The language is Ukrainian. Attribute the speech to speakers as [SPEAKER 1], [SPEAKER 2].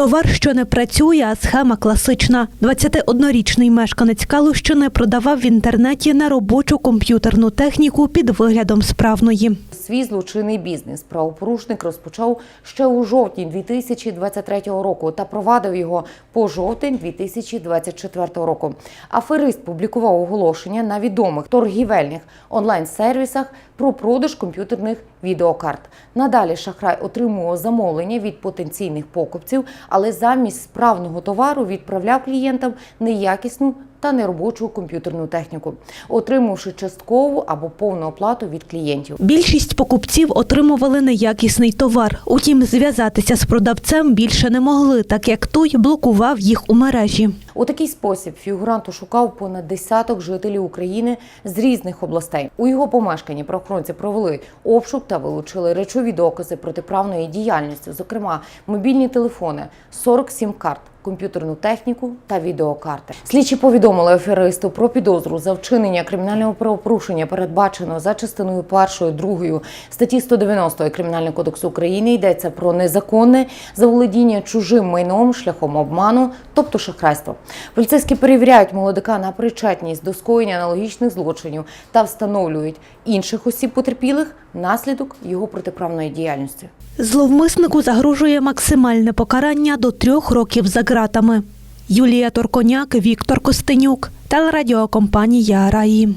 [SPEAKER 1] Товар, що не працює, а схема класична. 21-річний мешканець Калущини продавав в інтернеті неробочу комп'ютерну техніку під виглядом справної.
[SPEAKER 2] Свій злочинний бізнес правопорушник розпочав ще у жовтні 2023 року та провадив його по жовтень 2024 року. Аферист публікував оголошення на відомих торгівельних онлайн-сервісах про продаж комп'ютерних відеокарт. Надалі шахрай отримував замовлення від потенційних покупців, але замість справного товару відправляв клієнтам неякісну та неробочу комп'ютерну техніку, отримавши часткову або повну оплату від клієнтів.
[SPEAKER 1] Більшість покупців отримували неякісний товар. Утім, зв'язатися з продавцем більше не могли, так як той блокував їх у мережі.
[SPEAKER 2] У такий спосіб фігурант ошукав понад десяток жителів України з різних областей. У його помешканні правоохоронці провели обшук та вилучили речові докази протиправної діяльності, зокрема мобільні телефони, 47 карт. Комп'ютерну техніку та відеокарти. Слідчі повідомили аферисту про підозру за вчинення кримінального правопорушення, передбаченого за частиною першою, другою статті 190 Кримінального кодексу України. Йдеться про незаконне заволодіння чужим майном шляхом обману, тобто шахрайство. Поліцейські перевіряють молодика на причетність до скоєння аналогічних злочинів та встановлюють інших осіб потерпілих внаслідок його протиправної діяльності.
[SPEAKER 1] Зловмиснику загрожує максимальне покарання до трьох років за ґратами. Юлія Торконяк, Віктор Костенюк, телерадіокомпанія Раї.